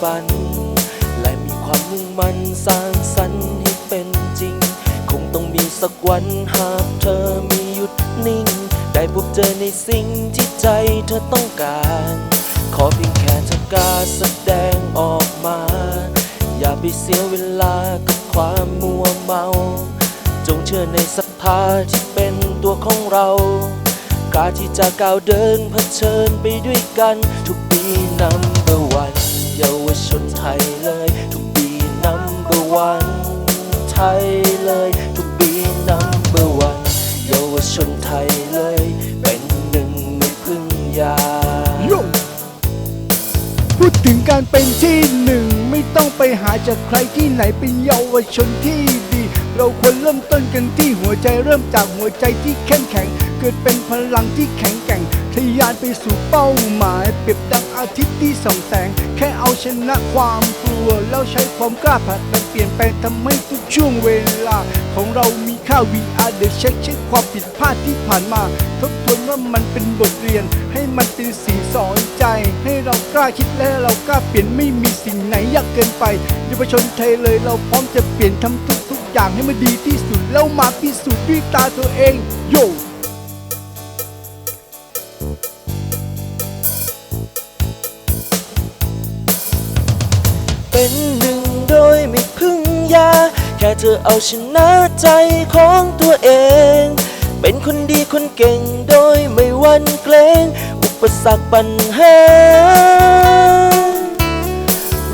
ฝัน และมีความมุ่งมั่นสร้างสรรค์ให้เป็นจริง คงต้องมีสักวันหากเธอมีหยุดนิ่ง ได้พบเจอในสิ่งที่ใจเธอต้องการ ขอเพียงแค่เธอกล้าแสดงออกมา อย่าไปเสียเวลากับความมัวเมา จงเชื่อในศรัทธาที่เป็นตัวของเรากล้าที่จะก้าวเดินเผชิญไปด้วยกัน ทุกปีนัมเบอร์วัน เยาวชนไทยเลย ทุกปีนัมเบอร์วันไทยเลย ทุกปีนัมเบอร์วันเยาวชนไทยเลย เป็นหนึ่งไม่พึ่งยาโยพูดถึงการเป็นที่หนึ่งไม่ต้องไปหาจากใครที่ไหนเป็นเยาวชนที่ดี เราควรเริ่มต้นกันที่หัวใจเริ่มจากหัวใจที่เข้มแข็ง เกิดเป็นพลังที่แข็งแกร่ง ทยานไปสู่เป้าหมายเปรียบดังอาทิตย์ที่ส่องแสง แค่เอาชนะความกลัว แล้วใช้ความกล้าผลักดันเปลี่ยนแปลงทำให้ทุกช่วงเวลา ของเรามีค่า VR เดี๋ยวเช็คเช็คความผิดพลาดที่ผ่านมา ทบทวนว่ามันเป็นบทเรียน ให้มันเป็นสิ่งสอนใจ ให้เรากล้าคิดและเรากล้าเปลี่ยนไม่มีสิ่งไหนยากเกินไปเยาวชนไทยเลยเราพร้อมจะเปลี่ยนทำทุกทุกๆอย่างให้มันดีที่สุดแล้วมาพิสูจน์ด้วยตาตัวเองโย เป็นหนึ่งโดยไม่พึ่งยา แค่เธอเอาชนะใจของตัวเอง เป็นคนดีคนเก่งโดยไม่หวันเกรงอุปสรรคปัญหา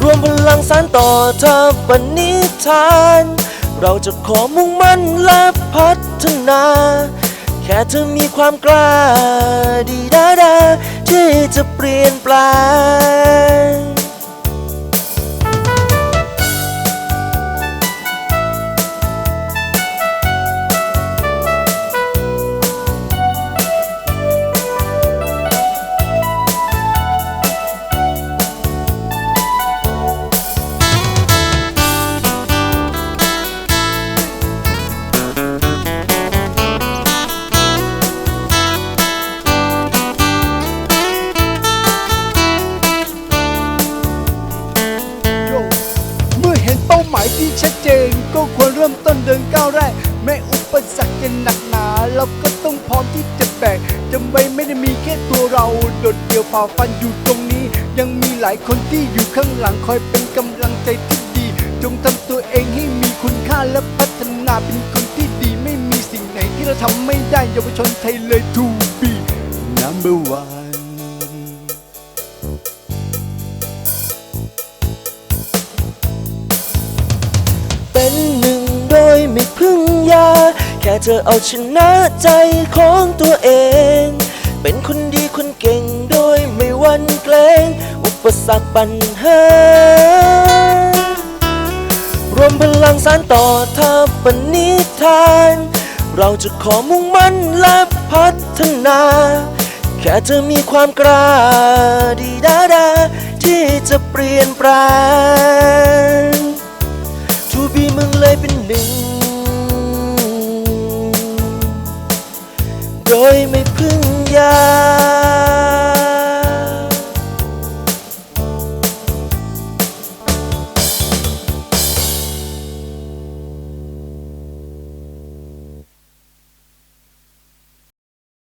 รวมพลังสานต่อเธอปณิธาน เราจะขอมุ่งมั่นและพัฒนา แค่เธอมีความกล้าดีดาดาที่จะเปลี่ยนแปลง ชัดเจนก็ควรเริ่มต้นเดินก้าวแรกแม้อุปสรรคจะหนักหนา เราก็ต้องพร้อมที่จะแบกจำไว้ไม่ได้มีแค่ตัวเรา โดดเดี่ยวฝ่าฟันอยู่ตรงนี้ ยังมีหลายคนที่อยู่ข้างหลังคอยเป็นกำลังใจที่ดี จงทำตัวเองให้มีคุณค่าและพัฒนาเป็นคนที่ดีไม่มีสิ่งไหนที่เราทำไม่ได้เยาวชนไทยเลย to be number one แค่เธอเอาชนะใจของตัวเอง เป็นคนดีคนเก่งโดยไม่หวันเกรงอุปสรรคปัญหารวมพลังสานต่อเธอปณิธาน เราจะขอมุ่งมั่นและพัฒนา แค่เธอมีความกล้าดีดาดาที่จะเปลี่ยนแปลง โดยไม่พึ่งยา